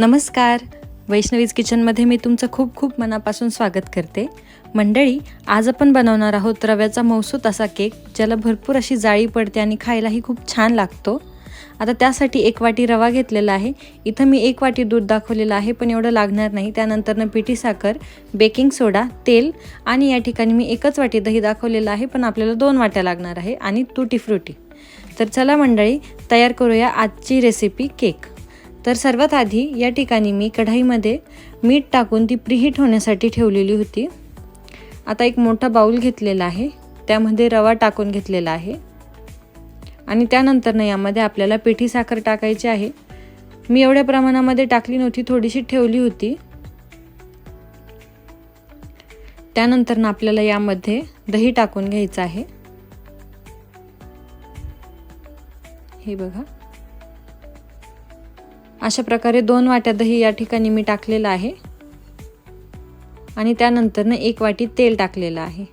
नमस्कार. वैष्णवीज किचनमध्ये मी तुमचं खूप खूप मनापासून स्वागत करते. मंडळी आज आपण बनवणार आहोत रव्याचा मौसूत असा केक ज्याला भरपूर अशी जाळी पडते आणि खायलाही खूप छान लागतो. आता त्यासाठी एक वाटी रवा घेतलेला आहे. इथं मी एक वाटी दूध दाखवलेलं आहे पण एवढं लागणार नाही. त्यानंतरनं पिठी साखर बेकिंग सोडा तेल आणि या ठिकाणी मी एकच वाटी दही दाखवलेलं आहे पण आपल्याला दोन वाट्या लागणार आहे आणि तुटी फ्रुटी तर चला मंडळी तयार करूया आजची रेसिपी केक. तर सर्वात आधी या ठिकाणी मी कढाईमध्ये मीठ टाकून ती प्रिहीट होण्यासाठी ठेवलेली होती. आता एक मोठा बाऊल घेतलेला आहे. त्यामध्ये रवा टाकून घेतलेला आहे. आणि त्यानंतरनं यामध्ये आपल्याला पिठी साखर टाकायची आहे. मी एवढ्या प्रमाणामध्ये टाकली नव्हती थोडीशी ठेवली होती. त्यानंतरनं आपल्याला यामध्ये दही टाकून घ्यायचं आहे. हे बघा. अशा प्रकारे दोन वाट्या दही या ठिकाणी मी टाकलेलं आहे. आणि त्यानंतरनं एक वाटी तेल टाकलेलं आहे.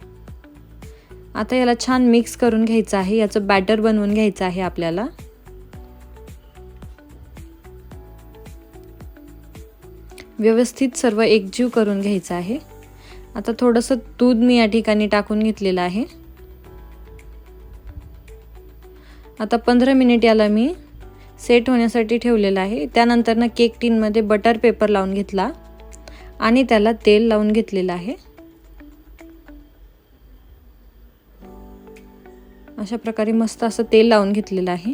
आता याला छान मिक्स करून घ्यायचं आहे. याचं बॅटर बनवून घ्यायचं आहे आपल्याला. व्यवस्थित सर्व एकजीव करून घ्यायचं आहे. आता थोडंसं दूध मी या ठिकाणी टाकून घेतलेलं आहे. आता पंधरा मिनिट याला मी सेट होण्यासाठी ठेवलेलं आहे. त्यानंतरनं केक टीनमध्ये बटर पेपर लावून घेतला आणि त्याला तेल लावून घेतलेलं आहे. अशा प्रकारे मस्त असं तेल लावून घेतलेलं आहे.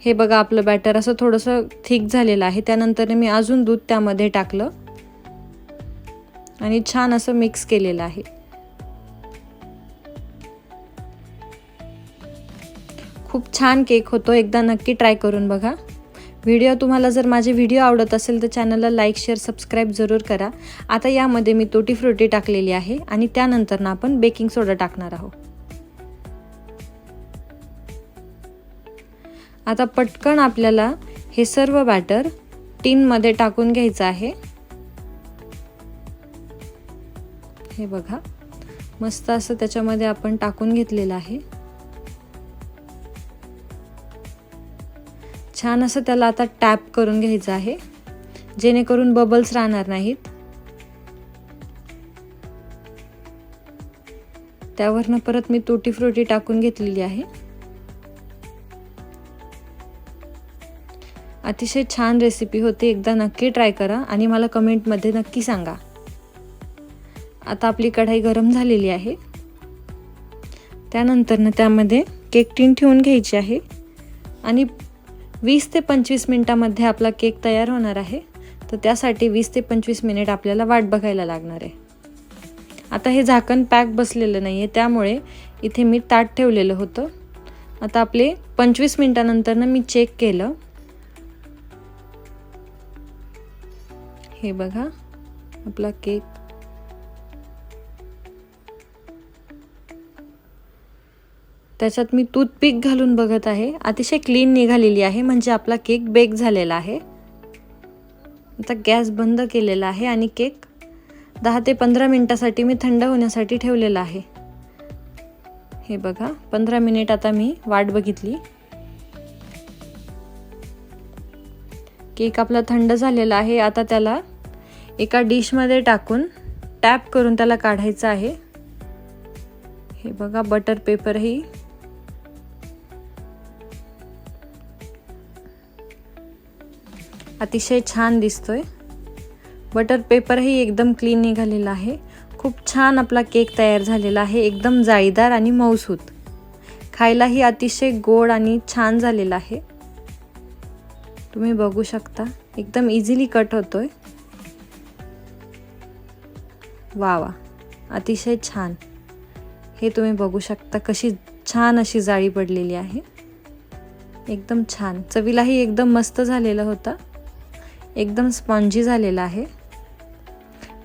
हे बघा आपलं बॅटर असं थोडंसं थिक झालेलं आहे. त्यानंतर मी अजून दूध त्यामध्ये टाकलं आणि छान असं मिक्स केलेलं आहे. खूप छान केक होतो. एकदा नक्की ट्राय करून बघा. व्हिडिओ तुम्हाला जर माझे व्हिडिओ आवडत असेल तर चॅनलला लाईक शेअर सबस्क्राईब जरूर करा. आता यामध्ये मी तोटी फ्रुटी टाकलेली आहे आणि त्यानंतर ना आपण बेकिंग सोडा टाकणार आहोत. आता पटकन आपल्याला हे सर्व बॅटर टीनमध्ये टाकून घ्यायचं आहे. हे बघा. मस्त असं त्याच्यामध्ये आपण टाकून घेतलेलं आहे. छान असं त्याला आता टॅप करून घ्यायचं आहे. जेणेकरून बबल्स राहणार नाहीत. त्यावरनं परत मी तुटी फ्रुटी टाकून घेतलेली आहे. अतिशय छान रेसिपी होती. एकदा नक्की ट्राय करा आणि मला कमेंटमध्ये नक्की सांगा. आता आपली कढाई गरम झालेली आहे. त्यानंतरनं त्यामध्ये केक टीन ठेवून घ्यायची आहे. आणि वीस ते पंचवीस मिनटामध्ये आपला केक तयार होणार आहे. तर त्यासाठी वीस ते पंचवीस मिनिट आपल्याला वाट बघायला लागणार आहे. आता हे झाकण पॅक बसलेलं नाही आहे त्यामुळे इथे मी ताट ठेवलेलं होतं. आता आपले पंचवीस मिनटानंतरनं मी चेक केलं. हे बघा आपला केक त्याच्यात मी टूथपिक घालून बघत आहे. अतिशय क्लीन निघालेली आहे. म्हणजे आपला केक बेक झालेला आहे. आता गॅस बंद केलेला आहे आणि केक दहा ते पंधरा मिनटासाठी मी थंड होण्यासाठी ठेवलेला आहे. हे बघा पंधरा मिनिट आता मी वाट बघितली. केक आपला थंड झालेला आहे. आता त्याला एका डिशमध्ये टाकून टॅप करून त्याला काढायचं आहे. हे बघा बटर पेपरही अतिशय छान दिसतोय. बटर पेपरही एकदम क्लीन निघालेला आहे. खूप छान आपला केक तयार झालेला आहे. एकदम जाळीदार आणि मऊसूत. खायलाही अतिशय गोड आणि छान झालेला आहे. तुम्ही बघू शकता. एकदम इझिली कट होतोय. वा वा अतिशय छान. हे तुम्ही बघू शकता कशी छान अशी जाळी पडलेली आहे. एकदम छान. चवीलाही एकदम मस्त झालेला होता. एकदम स्पॉन्जी झालेला आहे.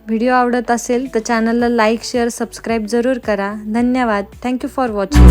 व्हिडिओ आवडत असेल तर चॅनलला लाईक शेअर सबस्क्राईब जरूर करा. धन्यवाद. Thank you for watching